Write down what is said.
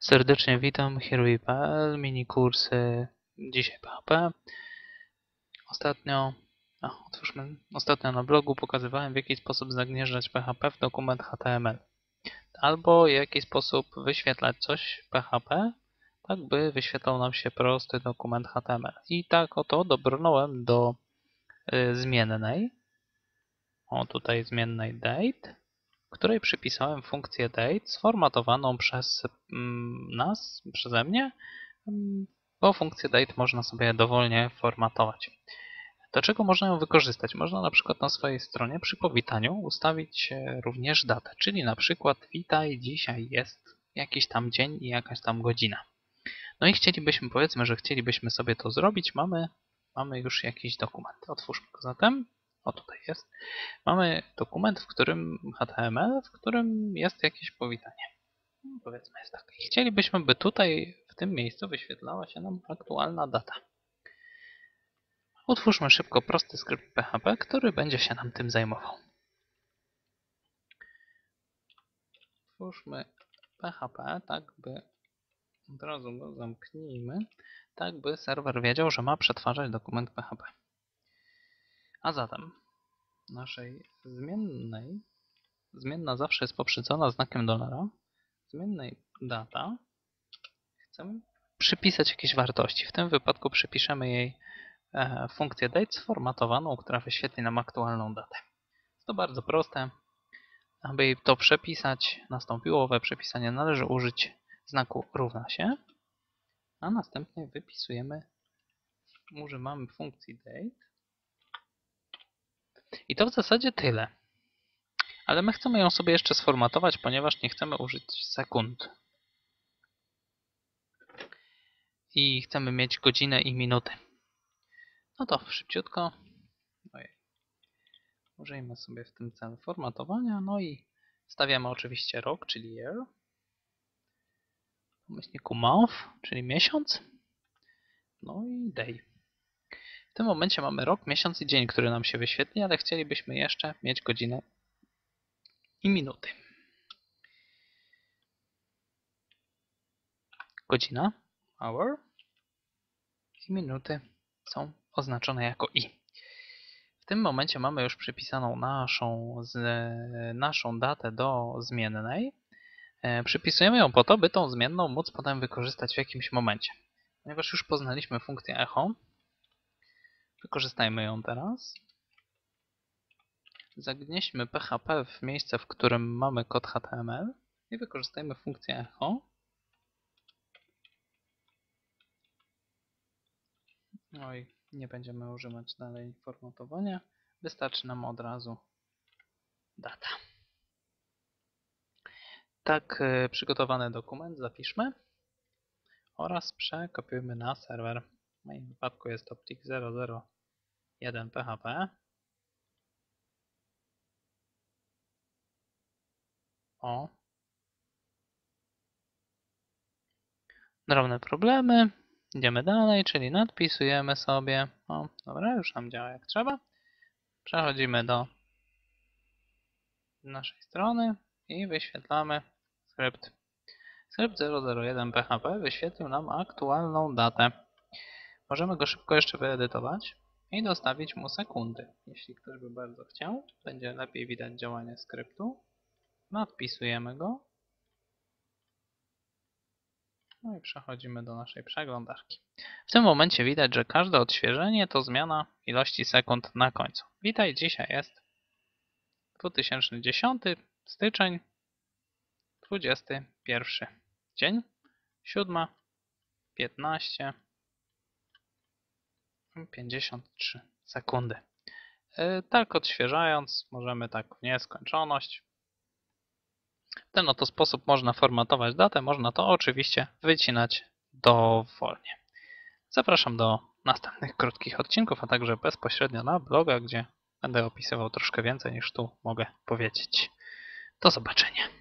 Serdecznie witam, Heroi.pl, mini kursy dzisiaj PHP. Ostatnio, a, otwórzmy, ostatnio na blogu pokazywałem w jaki sposób zagnieżdżać PHP w dokument HTML. Albo w jaki sposób wyświetlać coś w PHP, tak by wyświetlał nam się prosty dokument HTML. I tak oto dobrnąłem do y, zmiennej, o tutaj zmiennej date, której przypisałem funkcję date sformatowaną przez mm, nas, przeze mnie, mm, bo funkcję date można sobie dowolnie formatować. Do czego można ją wykorzystać? Można na przykład na swojej stronie przy powitaniu ustawić e, również datę, czyli na przykład witaj, dzisiaj jest jakiś tam dzień i jakaś tam godzina. No i chcielibyśmy, powiedzmy, że chcielibyśmy sobie to zrobić, mamy, mamy już jakiś dokument. Otwórzmy go zatem. O, tutaj jest. Mamy dokument, w którym HTML, w którym jest jakieś powitanie. No, powiedzmy jest tak. Chcielibyśmy, by tutaj w tym miejscu wyświetlała się nam aktualna data. Utwórzmy szybko prosty skrypt PHP, który będzie się nam tym zajmował. Utwórzmy PHP, tak by od razu go zamknijmy, tak by serwer wiedział, że ma przetwarzać dokument PHP. A zatem naszej zmiennej, zmienna zawsze jest poprzedzona znakiem dolara, zmiennej data chcemy przypisać jakieś wartości. W tym wypadku przypiszemy jej e, funkcję date sformatowaną, która wyświetli nam aktualną datę. To bardzo proste. Aby to przepisać, nastąpiło owe przepisanie, należy użyć znaku równa się, a następnie wypisujemy, używamy funkcji date i to w zasadzie tyle. Ale my chcemy ją sobie jeszcze sformatować, ponieważ nie chcemy użyć sekund. I chcemy mieć godzinę i minuty. No to szybciutko. Ojej. Użyjmy sobie w tym celu formatowania. No i stawiamy oczywiście rok, czyli year. W myślniku month, czyli miesiąc. No i day. Tym momencie mamy rok, miesiąc i dzień, który nam się wyświetli, ale chcielibyśmy jeszcze mieć godzinę i minuty. Godzina, hour i minuty są oznaczone jako i. W tym momencie mamy już przypisaną naszą, z, naszą datę do zmiennej. E, przypisujemy ją po to, by tą zmienną móc potem wykorzystać w jakimś momencie. Ponieważ już poznaliśmy funkcję echo, Wykorzystajmy ją teraz. Zagnieśmy PHP w miejsce, w którym mamy kod HTML i wykorzystajmy funkcję echo. Oj, nie będziemy używać dalej formatowania. Wystarczy nam od razu data. Tak y, przygotowany dokument zapiszmy oraz przekopiujmy na serwer. W moim wypadku jest Optic 001 PHP. O. Drobne problemy. Idziemy dalej, czyli nadpisujemy sobie. O, dobra, już nam działa jak trzeba. Przechodzimy do naszej strony i wyświetlamy skrypt. Skrypt 001 PHP wyświetlił nam aktualną datę. Możemy go szybko jeszcze wyedytować i dostawić mu sekundy. Jeśli ktoś by bardzo chciał, będzie lepiej widać działanie skryptu. Nadpisujemy go. No i przechodzimy do naszej przeglądarki. W tym momencie widać, że każde odświeżenie to zmiana ilości sekund na końcu. Witaj, dzisiaj jest 2010 styczeń 21 dzień 7.15 53 sekundy. E, tak odświeżając, możemy tak w nieskończoność. W ten oto sposób można formatować datę, można to oczywiście wycinać dowolnie. Zapraszam do następnych krótkich odcinków, a także bezpośrednio na bloga, gdzie będę opisywał troszkę więcej niż tu mogę powiedzieć. Do zobaczenia.